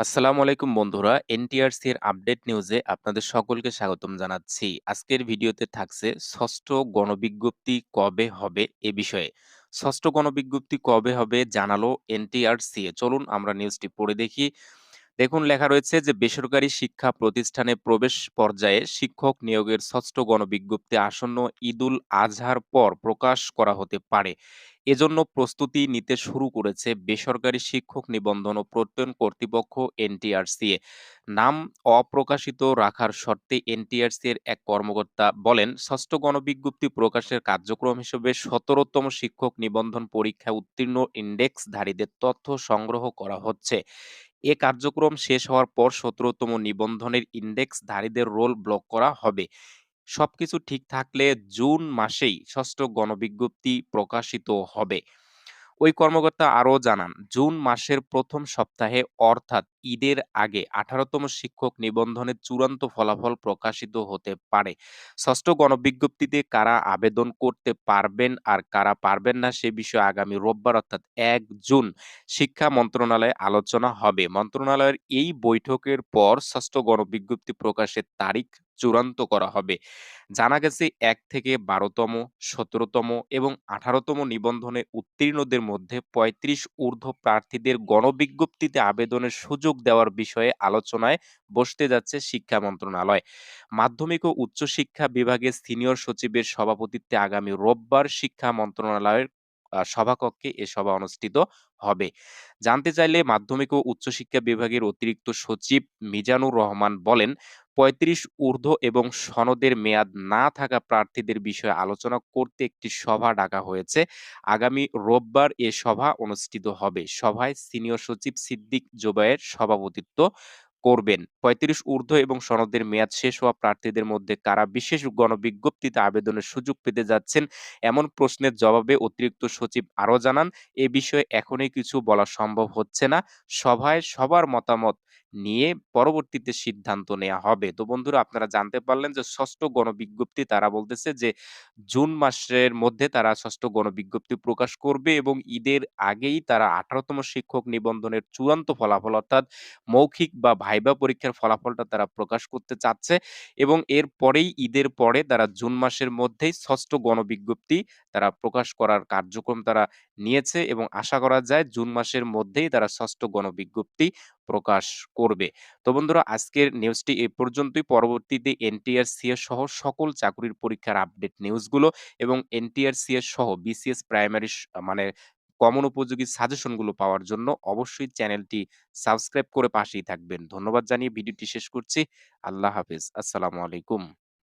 আসসালামু আলাইকুম বন্ধুরা। এনটিআরসি এর আপডেট নিউজে আপনাদের সকলকে স্বাগতম জানাচ্ছি। আজকের ভিডিওতে থাকছে ষষ্ঠ গণবিজ্ঞপ্তি কবে হবে এ বিষয়ে। ষষ্ঠ গণবিজ্ঞপ্তি কবে হবে জানালো এনটিআরসি চলুন আমরা নিউজটি পড়ে দেখি। দেখুন, লেখা রয়েছে যে, বেসরকারি শিক্ষা প্রতিষ্ঠানে প্রবেশ পর্যায়ে শিক্ষক নিয়োগের ষষ্ঠ গণবিজ্ঞপ্তি আসন্ন ঈদুল আজহার পর প্রকাশ করা হতে পারে। এজন্য প্রস্তুতি নিতে শুরু করেছে বেসরকারি শিক্ষক নিবন্ধন ও প্রত্যয়ন কর্তৃপক্ষ এনটিআরসিএ নাম অপ্রকাশিত রাখার শর্তে এনটিআরসি এর এক কর্মকর্তা বলেন, ষষ্ঠ গণবিজ্ঞপ্তি প্রকাশের কার্যক্রম হিসেবে সতেরোতম শিক্ষক নিবন্ধন পরীক্ষায় উত্তীর্ণ ইন্ডেক্সধারীদের তথ্য সংগ্রহ করা হচ্ছে। এ কার্যক্রম শেষ হওয়ার পর সতেরোতম নিবন্ধনের ইন্ডেক্স ধারীদের রোল ব্লক করা হবে। সবকিছু ঠিক থাকলে জুন মাসেই ষষ্ঠ গণবিজ্ঞপ্তি প্রকাশিত হবে। ওই কর্মকর্তা আরও জানান, জুন মাসের প্রথম সপ্তাহে, অর্থাৎ ঈদের আগে, আঠারোতম শিক্ষক নিবন্ধনের চূড়ান্ত ফলাফল প্রকাশিত হতে পারে। ষষ্ঠ গণবিজ্ঞপ্তিতে কারা আবেদন করতে পারবেন আর কারা পারবেন না সে বিষয়ে আগামী রোববার, অর্থাৎ এক জুন, শিক্ষা মন্ত্রণালয়ে আলোচনা হবে। মন্ত্রণালয়ের এই বৈঠকের পর ষষ্ঠ গণবিজ্ঞপ্তি প্রকাশের তারিখ চূড়ান্ত করা হবে। জানা গেছে এক থেকে বারোতম, সতেরোতম এবং আঠারোতম নিবন্ধনে উত্তীর্ণদের মধ্যে পঁয়ত্রিশ ঊর্ধ্ব প্রার্থীদের গণবিজ্ঞপ্তিতে আবেদনের সুযোগ দেওয়ার বিষয়ে আলোচনায় বসতে যাচ্ছে শিক্ষা মন্ত্রণালয়। মাধ্যমিক ও উচ্চশিক্ষা বিভাগের সিনিয়র সচিবের সভাপতিত্বে আগামী রোববার শিক্ষা মন্ত্রণালয়ের সভাকক্ষে এ সভা অনুষ্ঠিত হবে। জানতে চাইলে মাধ্যমিক ও উচ্চশিক্ষা বিভাগের অতিরিক্ত সচিব মিজানুর রহমান বলেন, পঁয়ত্রিশ ঊর্ধ্ব এবং সনদের মেয়াদ না থাকা প্রার্থীদের বিষয়ে আলোচনা করতে একটি সভা ডাকা হয়েছে। আগামী রোববার এ সভা অনুষ্ঠিত হবে। সভায় সিনিয়র সচিব সিদ্দিক জোবায়ের সভাপতিত্ব করবেন। পঁয়ত্রিশ ঊর্ধ্ব এবং সনদের মেয়াদ শেষ হওয়া প্রার্থীদের মধ্যে কারা বিশেষ গণবিজ্ঞপ্তিতে আবেদনের সুযোগ পেতে যাচ্ছেন এমন প্রশ্নের জবাবে অতিরিক্ত সচিব আরও জানান, এ বিষয়ে এখনই কিছু বলা সম্ভব হচ্ছে না। সভায় সবার মতামত নিয়ে পরবর্তীতে সিদ্ধান্ত নেওয়া হবে। তো বন্ধুরা, আপনারা জানতে পারলেন যে ষষ্ঠ গণবিজ্ঞপ্তি তারা বলতেছে যে জুন মাসের মধ্যে তারা ষষ্ঠ গণবিজ্ঞপ্তি প্রকাশ করবে এবং ঈদের আগেই তারা আঠারোতম শিক্ষক নিবন্ধনের চূড়ান্ত ফলাফল অর্থাৎ মৌখিক বা ভাইবা পরীক্ষার ফলাফলটা তারা প্রকাশ করতে চাচ্ছে এবং এর পরেই ঈদের পরে তারা জুন মাসের মধ্যেই ষষ্ঠ গণবিজ্ঞপ্তি তারা প্রকাশ করার কার্যক্রম তারা নিয়েছে এবং আশা করা যায় জুন মাসের মধ্যেই তারা ষষ্ঠ গণবিজ্ঞপ্তি প্রকাশ করবে। তো বন্ধুরা, আজকের নিউজটি এই পর্যন্তই। পরবর্তীতে এনটিআর সিএস সহ সকল চাকরির পরীক্ষার আপডেট নিউজগুলো এবং এনটিআর সিএস সহ বিসিএস প্রাইমারি মানে কমন উপযোগী সাজেশনগুলো পাওয়ার জন্য অবশ্যই চ্যানেলটি সাবস্ক্রাইব করে পাশেই থাকবেন। ধন্যবাদ জানিয়ে ভিডিওটি শেষ করছি। আল্লাহ হাফিজ। আসসালামু আলাইকুম।